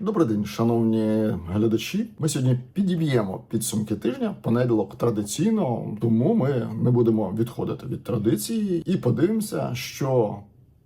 Добрий день, шановні глядачі. Ми сьогодні підіб'ємо підсумки тижня. Понеділок традиційно, тому ми не будемо відходити від традиції і подивимося, що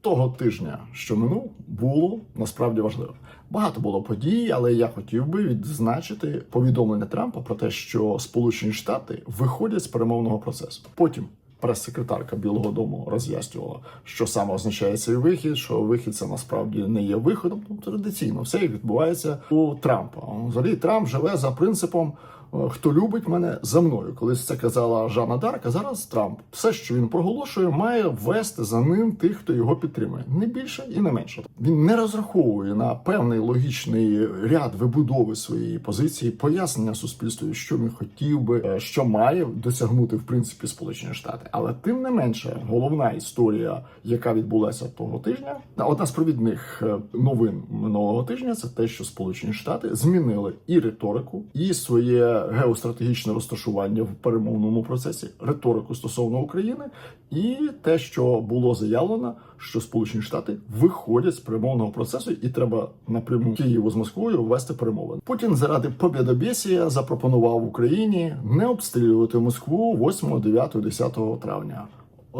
того тижня, що минув, було насправді важливо. Багато було подій, але я хотів би відзначити повідомлення Трампа про те, що Сполучені Штати виходять з перемовного процесу. Потім прес-секретарка Білого Дому роз'яснювала, що саме означає цей вихід, що вихід це насправді не є виходом. Ну, традиційно все відбувається у Трампа. Взагалі Трамп живе за принципом. Е, Хто любить мене за мною, колись це казала Жанна Дарк, а зараз Трамп. Все, що він проголошує, має ввести за ним тих, хто його підтримує, не більше і не менше. Він не розраховує на певний логічний ряд вибудови своєї позиції, пояснення суспільству, що він хотів би, е, що має досягнути в принципі Сполучені Штати. Але тим не менше, головна історія, яка відбулася того тижня, одна з провідних е, новин минулого тижня, це те, що Сполучені Штати змінили і риторику, і своє геостратегічне розташування в перемовному процесі, риторику стосовно України, і те, що було заявлено, що Сполучені Штати виходять з перемовного процесу, і треба напряму Києву з Москвою ввести перемовини. Путін заради побєдобєсія запропонував Україні не обстрілювати Москву 8, 9, 10 травня.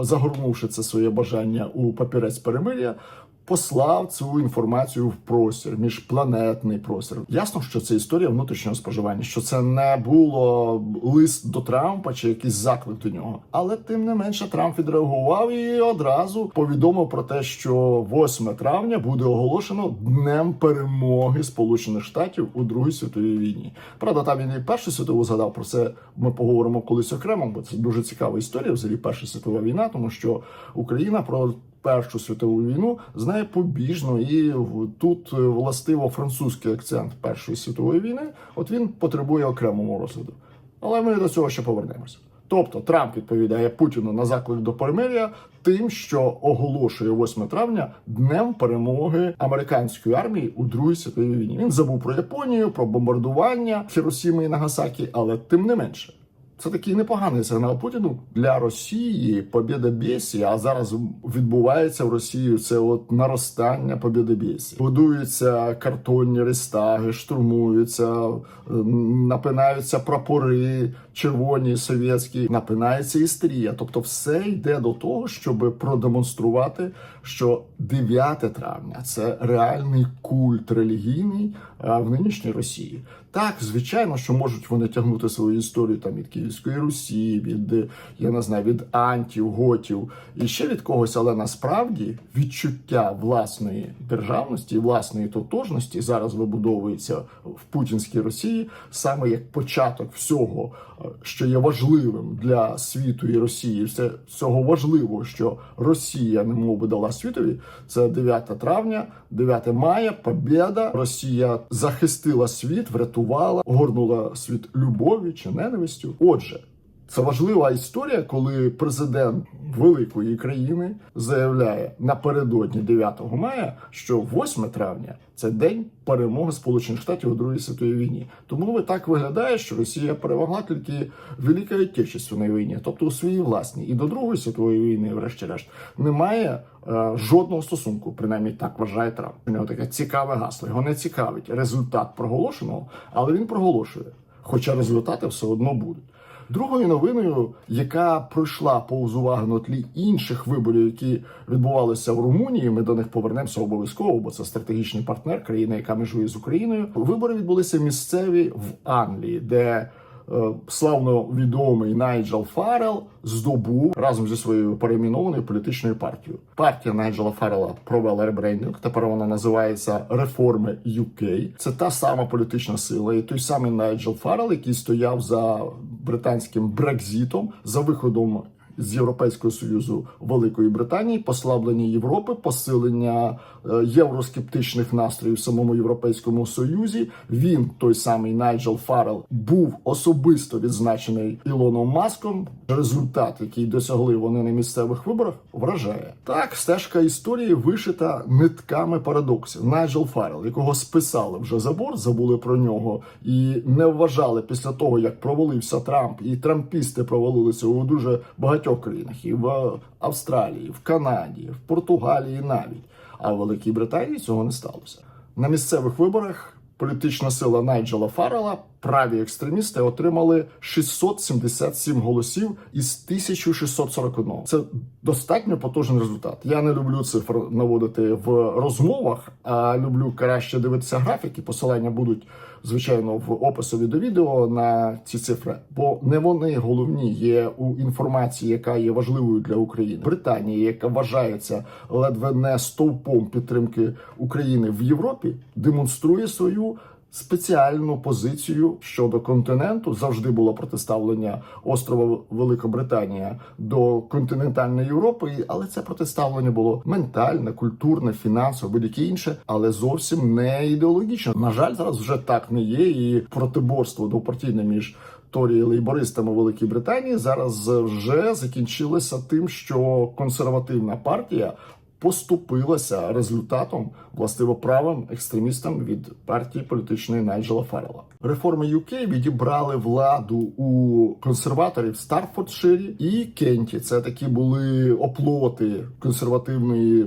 Загорнувши це своє бажання у папірець перемир'я, послав цю інформацію в простір, міжпланетний простір. Ясно, що це історія внутрішнього споживання, що це не було лист до Трампа чи якийсь заклик до нього. Але тим не менше Трамп відреагував і одразу повідомив про те, що 8 травня буде оголошено днем перемоги Сполучених Штатів у Другій світовій війні. Правда, там він і першу світову згадав про це. Ми поговоримо колись окремо, бо це дуже цікава історія. Взагалі, Перша світова війна, тому що Україна про Першу світову війну знає побіжно, і тут е, властиво французький акцент Першої світової війни. От він потребує окремого розгляду. Але ми до цього ще повернемося. Тобто Трамп відповідає Путіну на заклик до перемир'я тим, що оголошує 8 травня днем перемоги американської армії у Другій світовій війні. Він забув про Японію, про бомбардування Хіросіми і Нагасакі, але тим не менше. Це такий непоганий сигнал Путіну для Росії побєдобєсія, А зараз відбувається в Росії це от наростання побєдобєсія. Будуються картонні рестаги, штурмуються, е, напинаються прапори червоні совєтські, напинається істерія. Тобто, все йде до того, щоб продемонструвати, що 9 травня це реальний культ релігійний в нинішній Росії. Так, звичайно, що можуть вони тягнути свою історію там від Київської Русі, від я не знаю, від антів, готів і ще від когось, але насправді відчуття власної державності власної тотожності зараз вибудовується в путінській Росії саме як початок всього, що є важливим для світу і Росії. Все цього важливого, що Росія немов би дала світові. Це 9 травня, 9 мая, побєда. Росія захистила світ, врятувала, горнула світ любові чи ненавистю. Отже. Це важлива історія, коли президент великої країни заявляє напередодні 9 мая, що 8 травня це день перемоги Сполучених Штатів у Другій світовій війні. Тому ви так виглядає, що Росія перемогла тільки в Великій Отечественній війні, тобто у своїй власній. І до Другої світової війни, врешті-решт, немає е, жодного стосунку, принаймні так вважає Трамп. У нього таке цікаве гасло. Його не цікавить результат проголошеного, але він проголошує. Хоча результати все одно будуть. Другою новиною, яка пройшла повз уваги на тлі інших виборів, які відбувалися в Румунії, ми до них повернемося обов'язково, бо це стратегічний партнер країни, яка межує з Україною. Вибори відбулися місцеві в Англії, де славно відомий Найджел Фарел здобув разом зі своєю перейменованою політичною партією. Партія Найджела Фарела провела ребрендинг. Тепер вона називається Реформи UK. Це та сама політична сила, і той самий Найджел Фарел, який стояв за британським Брекзітом, за виходом. З Європейського союзу Великої Британії, послаблення Європи, посилення е, євроскептичних настроїв в самому європейському союзі. Він той самий Найджел Фарел був особисто відзначений Ілоном Маском. Результат, який досягли вони на місцевих виборах, вражає так. Стежка історії вишита нитками парадоксів. Найджел Фарел, якого списали вже за борт, забули про нього і не вважали після того, як провалився Трамп, і трампісти провалилися у дуже багатьох країнах, і в Австралії, в Канаді, в Португалії навіть. А в Великій Британії цього не сталося. На місцевих виборах політична сила Найджела Фаррела, праві екстремісти отримали 677 голосів із 1641. Це достатньо потужний результат. Я не люблю цифр наводити в розмовах, а люблю краще дивитися графіки. Посилання будуть звичайно в описові до відео на ці цифри, бо не вони головні є у інформації, яка є важливою для України. Британія, яка вважається ледве не стовпом підтримки України в Європі, демонструє свою. Спеціальну позицію щодо континенту завжди було протиставлення острова Великобританія до континентальної Європи, але це протиставлення було ментальне, культурне, фінансове, будь-яке інше, але зовсім не ідеологічне. На жаль, зараз вже так не є, і протиборство двопартійне між Торі лейбористами Великій Британії зараз вже закінчилося тим, що консервативна партія поступилася результатом властиво правим екстремістам від партії політичної Найджела Фаррела. Реформи UK відібрали владу у консерваторів Старфордширі і Кенті. Це такі були оплоти консервативної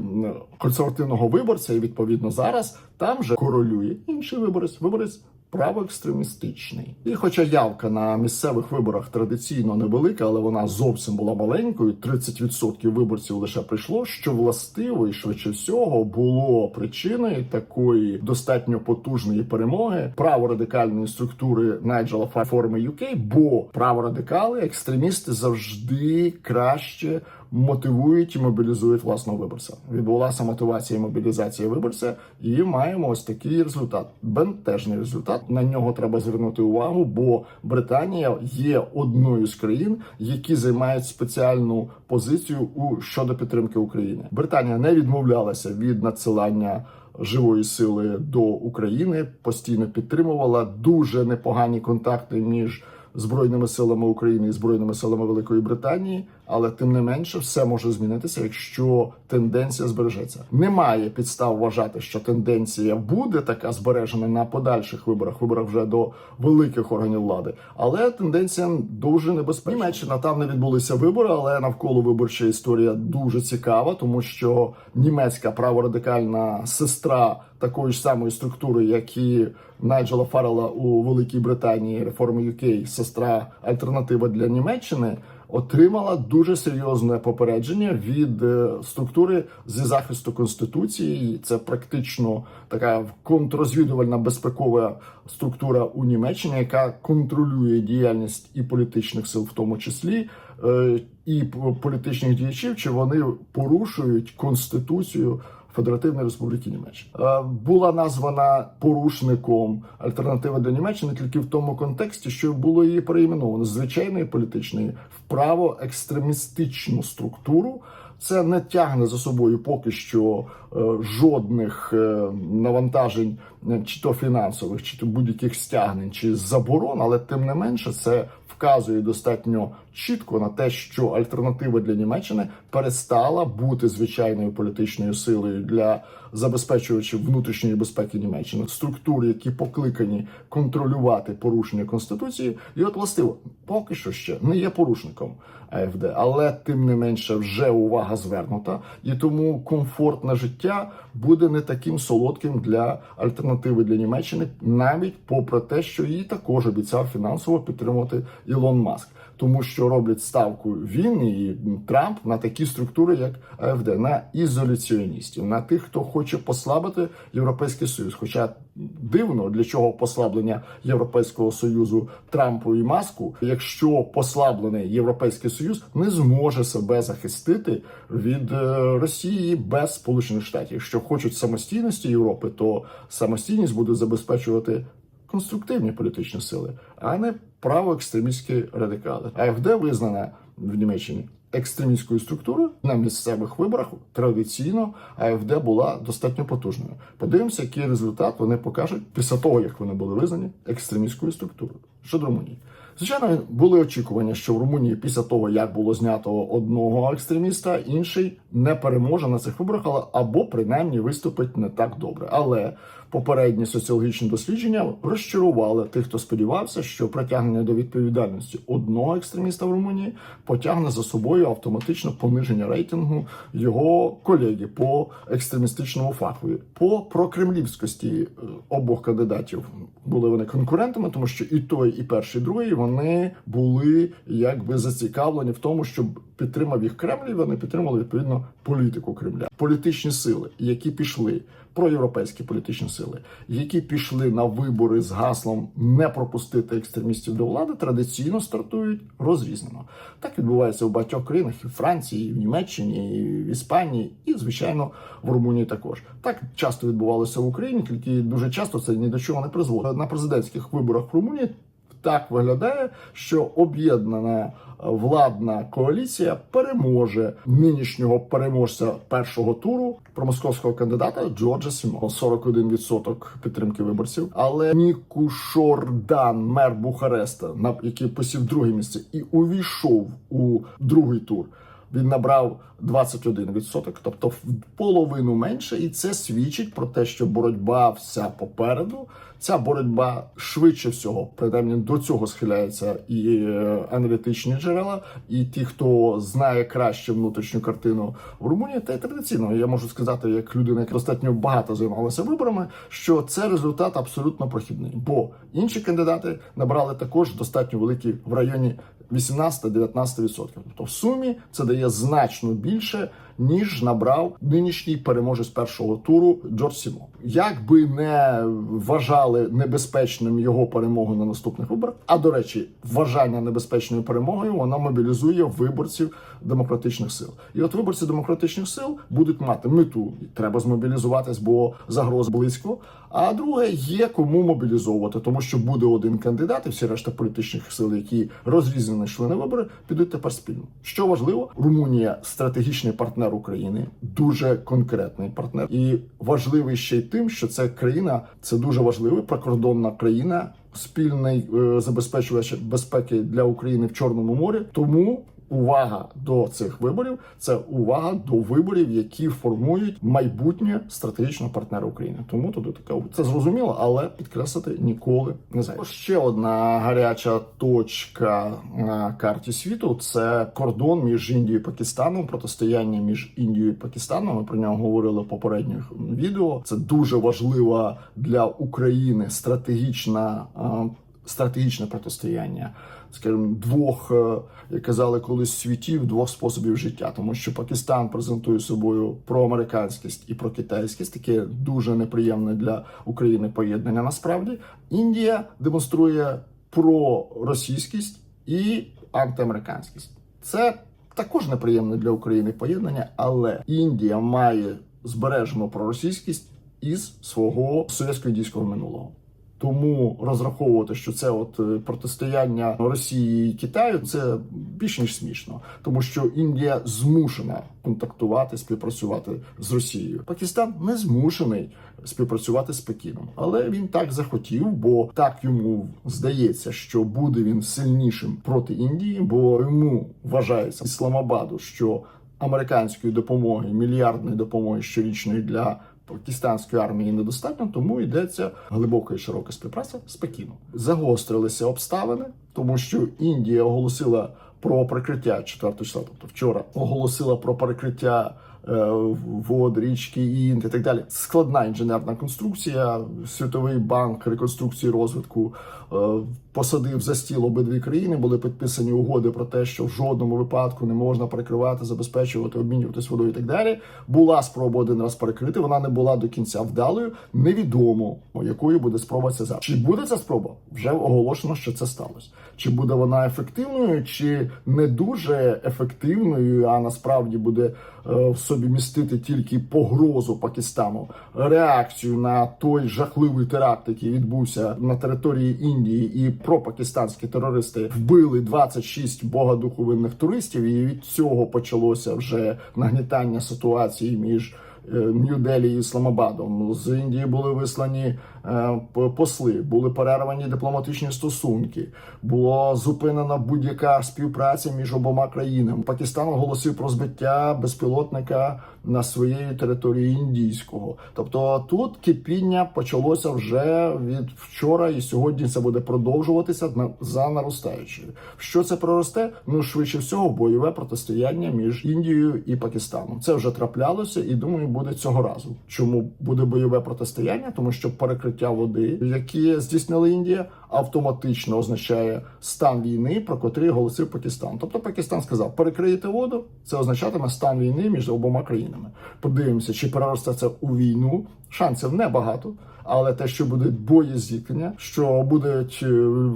консервативного виборця. І відповідно зараз там же королює інший виборець, виборець правоекстремістичний. І хоча явка на місцевих виборах традиційно невелика, але вона зовсім була маленькою, 30% виборців лише прийшло, що властиво і швидше всього було причиною такої достатньо потужної перемоги праворадикальної структури Найджела форми UK, бо праворадикали, екстремісти завжди краще мотивують і мобілізують власного виборця. Відбулася мотивація і мобілізація виборця, і маємо ось такий результат. Бентежний результат. На нього треба звернути увагу, бо Британія є одною з країн, які займають спеціальну позицію у щодо підтримки України. Британія не відмовлялася від надсилання. Живої сили до України постійно підтримувала дуже непогані контакти між збройними силами України і збройними силами Великої Британії, але тим не менше все може змінитися, якщо тенденція збережеться. Немає підстав вважати, що тенденція буде така збережена на подальших виборах, виборах вже до великих органів влади. Але тенденція дуже небезпечна. Німеччина там не відбулися вибори, але навколо виборча історія дуже цікава, тому що німецька праворадикальна сестра такої ж самої структури, як і Найджела Фаррела у Великій Британії, реформи UK, сестра альтернатива для Німеччини. Отримала дуже серйозне попередження від е, структури зі захисту конституції. Це практично така контррозвідувальна безпекова структура у Німеччині, яка контролює діяльність і політичних сил, в тому числі, е, і політичних діячів, чи вони порушують конституцію. Федеративної Республіки Німеччина Е, була названа порушником альтернативи до Німеччини тільки в тому контексті, що було її переіменовано з звичайної політичної в право-екстремістичну структуру. Це не тягне за собою поки що е, жодних е, навантажень, чи то фінансових, чи то будь-яких стягнень, чи заборон, але тим не менше це вказує достатньо чітко на те, що альтернатива для Німеччини перестала бути звичайною політичною силою для забезпечувачів внутрішньої безпеки Німеччини, структури, які покликані контролювати порушення конституції, і от властиво поки що ще не є порушником АФД, але тим не менше вже увага звернута, і тому комфортне життя буде не таким солодким для альтернативи для Німеччини, навіть попри те, що її також обіцяв фінансово підтримувати Ілон Маск. Тому що роблять ставку він і Трамп на такі структури, як АФД, на ізоляціоністів, на тих, хто хоче послабити європейський союз. Хоча дивно для чого послаблення Європейського союзу Трампу і Маску, якщо послаблений європейський союз не зможе себе захистити від е, Росії без Сполучених Штатів. Якщо хочуть самостійності Європи, то самостійність буде забезпечувати конструктивні політичні сили, а не правоекстремістські радикали. АФД визнана в Німеччині екстремістською структурою на місцевих виборах. Традиційно АФД була достатньо потужною. Подивимося, який результат вони покажуть після того, як вони були визнані екстремістською структурою щодо Румунії. Звичайно, були очікування, що в Румунії після того, як було знято одного екстреміста, інший не переможе на цих виборах, але або принаймні виступить не так добре. Але попередні соціологічні дослідження розчарували тих, хто сподівався, що притягнення до відповідальності одного екстреміста в Румунії потягне за собою автоматично пониження рейтингу його колеги по екстремістичному фахові. По прокремлівськості е, обох кандидатів були вони конкурентами, тому що і той, і перший, і другий вони були якби зацікавлені в тому, щоб підтримав їх Кремль, і вони підтримали відповідно політику Кремля. Політичні сили, які пішли проєвропейські політичні сили, які пішли на вибори з гаслом не пропустити екстремістів до влади, традиційно стартують розрізнено. Так відбувається у багатьох країнах і в Франції, і в Німеччині, і в Іспанії, і звичайно в Румунії також. Так часто відбувалося в Україні, тільки дуже часто це ні до чого не призводить. На президентських виборах в Румунії так виглядає, що об'єднана е, владна коаліція переможе нинішнього переможця першого туру промосковського кандидата Джорджа Сімо. 41% підтримки виборців. Але Ніку Шордан, мер Бухареста, на який посів друге місце і увійшов у другий тур. Він набрав 21%, тобто в половину менше, і це свідчить про те, що боротьба вся попереду. Ця боротьба швидше всього, принаймні до цього схиляються і е, аналітичні джерела, і ті, хто знає краще внутрішню картину в Румунії, та й традиційно я можу сказати, як людина, яка достатньо багато займалася виборами, що це результат абсолютно прохідний, бо інші кандидати набрали також достатньо великі в районі 18-19%. Тобто в сумі це дає значно більше, ніж набрав нинішній переможець першого туру Джордж Сімо. Як би не вважали небезпечним його перемогу на наступних виборах, а до речі, вважання небезпечною перемогою воно мобілізує виборців демократичних сил. І от виборці демократичних сил будуть мати мету. Треба змобілізуватись, бо загроза близько. А друге, є кому мобілізовувати, тому що буде один кандидат, і всі решта політичних сил, які розрізані йшли на вибори, підуть тепер спільно. Що важливо, Румунія стратегічний партнер України, дуже конкретний партнер, і важливий ще й тим, що це країна, це дуже важливий прикордонна країна, спільний е, забезпечувач безпеки для України в Чорному морі. Тому увага до цих виборів це увага до виборів, які формують майбутнє стратегічного партнера України. Тому тут така це зрозуміло, але підкреслити ніколи не зайве. Ще одна гаряча точка на карті світу це кордон між Індією і Пакистаном, протистояння між Індією і Пакистаном. Ми про нього говорили в попередніх відео. Це дуже важлива для України стратегічна. Стратегічне протистояння, скажімо, двох, е, як казали колись світів, двох способів життя, тому що Пакистан презентує собою проамериканськість і прокитайськість, таке дуже неприємне для України поєднання. Насправді Індія демонструє проросійськість і антиамериканськість. Це також неприємне для України поєднання, але Індія має збережену проросійськість із свого совєтсько-індійського минулого. Тому розраховувати, що це от е, протистояння Росії і Китаю, це більш ніж смішно, тому що Індія змушена контактувати, співпрацювати з Росією. Пакистан не змушений співпрацювати з Пекіном, але він так захотів, бо так йому здається, що буде він сильнішим проти Індії, бо йому вважається Ісламабаду, що американської допомоги, мільярдної допомоги щорічної для пакистанської армії недостатньо, тому йдеться глибока і широка співпраця з Пекіном. Загострилися обставини, тому що Індія оголосила про прикриття 4 числа, тобто вчора оголосила про перекриття е, вод, річки Інд і так далі. Складна інженерна конструкція. Світовий банк реконструкції розвитку е, посадив за стіл обидві країни. Були підписані угоди про те, що в жодному випадку не можна перекривати, забезпечувати, обмінюватись водою і так далі. Була спроба один раз перекрити. Вона не була до кінця вдалою. Невідомо якою буде спроба це зараз. Чи буде ця спроба? Вже оголошено, що це сталося. Чи буде вона ефективною, чи не дуже ефективною, а насправді буде е, в собі містити тільки погрозу Пакистану, реакцію на той жахливий теракт, який відбувся на території Індії, і пропакистанські терористи вбили 26 богодуховинних туристів, і від цього почалося вже нагнітання ситуації між Нью-Делі і Ісламабадом. З Індії були вислані е, посли, були перервані дипломатичні стосунки, було зупинена будь-яка співпраця між обома країнами. Пакистан оголосив про збиття безпілотника на своєї території індійського. Тобто тут кипіння почалося вже від вчора, і сьогодні це буде продовжуватися на за наростаючою. Що це проросте? Ну швидше всього, бойове протистояння між Індією і Пакистаном. Це вже траплялося, і думаю, буде цього разу. Чому буде бойове протистояння? Тому що перекриття води, які здійснила Індія, автоматично означає стан війни, про котрий оголосив Пакистан. Тобто Пакистан сказав: перекриєте воду, це означатиме стан війни між обома країнами. Подивимося, чи переросте це у війну. Шансів небагато. Але те, що будуть боєзіткнення, що будуть е,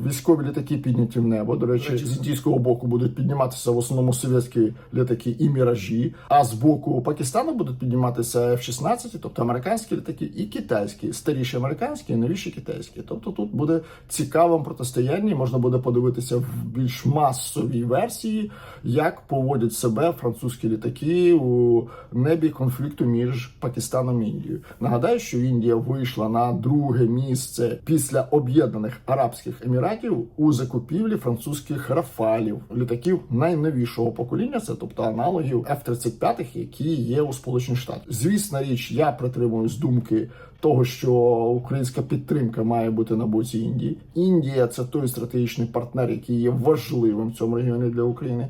військові літаки підняті в небо. До речі, з індійського боку будуть підніматися в основному совєтські літаки і міражі. А з боку Пакистану будуть підніматися F-16, тобто американські літаки, і китайські, старіші американські, і новіші китайські. Тобто тут буде цікавим протистояння. Можна буде подивитися в більш масовій версії, як поводять себе французькі літаки у небі конфлікту між Пакистаном і Індією. Нагадаю, що Індія вийшла на друге місце після об'єднаних Арабських Еміратів у закупівлі французьких рафалів, літаків найновішого покоління, це тобто аналогів F-35, які є у Сполучених Штатах. Звісна річ, я притримуюсь думки. Того, що українська підтримка має бути на боці Індії. Індія це той стратегічний партнер, який є важливим в цьому регіоні для України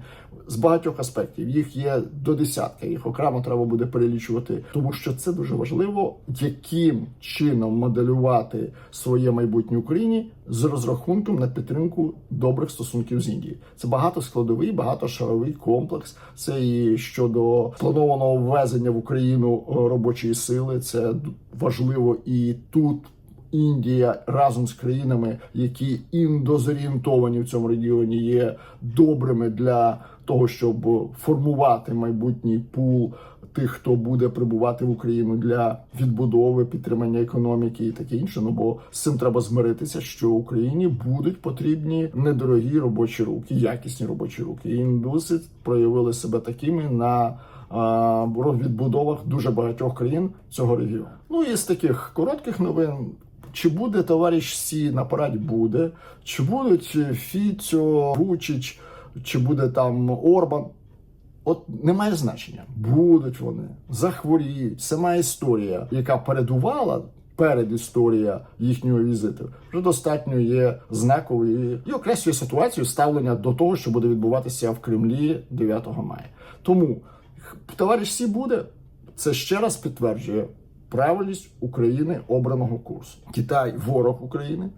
з багатьох аспектів. Їх є до десятка. Їх окремо треба буде перелічувати, тому що це дуже важливо, яким чином моделювати своє майбутнє Україні з розрахунком на підтримку добрих стосунків з Індією. Це багатоскладовий, багатошаровий комплекс. Це і щодо планованого ввезення в Україну е, робочої сили. Це важливо і тут. Індія разом з країнами, які індозорієнтовані в цьому регіоні, є добрими для того, щоб формувати майбутній пул тих, хто буде прибувати в Україну для відбудови, підтримання економіки і таке інше. Ну бо з цим треба змиритися, що Україні будуть потрібні недорогі робочі руки, якісні робочі руки. І індуси проявили себе такими на відбудовах дуже багатьох країн цього регіону. Ну і з таких коротких новин. Чи буде товариш Сі на параді? Буде. Чи будуть Фіцьо, Вучич, чи буде там Орбан? От немає значення. Будуть вони, захворіють. Сама історія, яка передувала. Перед історія їхнього візиту вже достатньо є знаковою і окреслює ситуацію ставлення до того, що буде відбуватися в Кремлі 9 мая. Тому товариш Сі буде це ще раз підтверджує правильність України обраного курсу. Китай ворог України.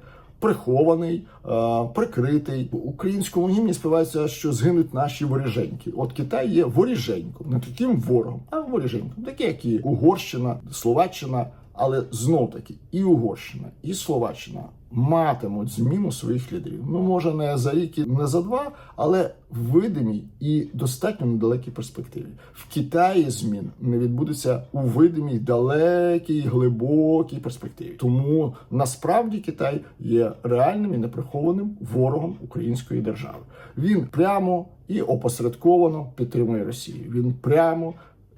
Прихований, е, прикритий в українському гімні співається, що згинуть наші воріженьки. От Китай є воріженьком, не таким ворогом, а воріженьком, такі як і Угорщина, Словаччина, але знов таки і Угорщина, і Словаччина матимуть зміну своїх лідерів. Ну може не за рік, і не за два, але в видимій і достатньо недалекій перспективі. В Китаї змін не відбудеться у видимій, далекій, глибокій перспективі. Тому насправді Китай є реальним і неприхованим ворогом української держави. Він прямо і опосередковано підтримує Росію. Він прямо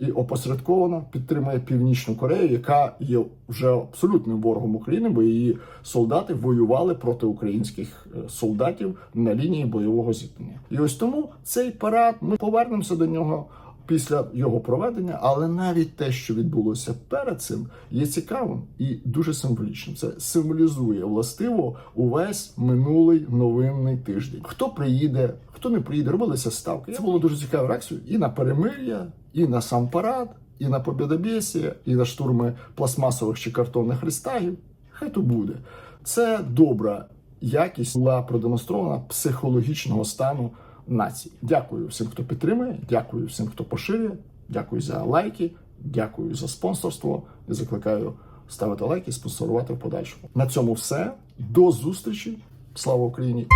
і опосередковано підтримує Північну Корею, яка є вже абсолютним ворогом України, бо її солдати воювали проти українських е, солдатів на лінії бойового зіткнення. І ось тому цей парад ми повернемося до нього. Після його проведення, але навіть те, що відбулося перед цим, є цікавим і дуже символічним. Це символізує властиво увесь минулий новинний тиждень. Хто приїде, хто не приїде, робилися ставки. Це було дуже цікавою реакцією і на перемир'я, і на сам парад, і на побєдобєсія, і на штурми пластмасових чи картонних хрестагів. Хай то буде. Це добра якість була продемонстрована психологічного стану нації. Дякую всім, хто підтримує, дякую всім, хто поширює, дякую за лайки, дякую за спонсорство. І закликаю ставити лайки, спонсорувати в подальшому. На цьому все. До зустрічі. Слава Україні!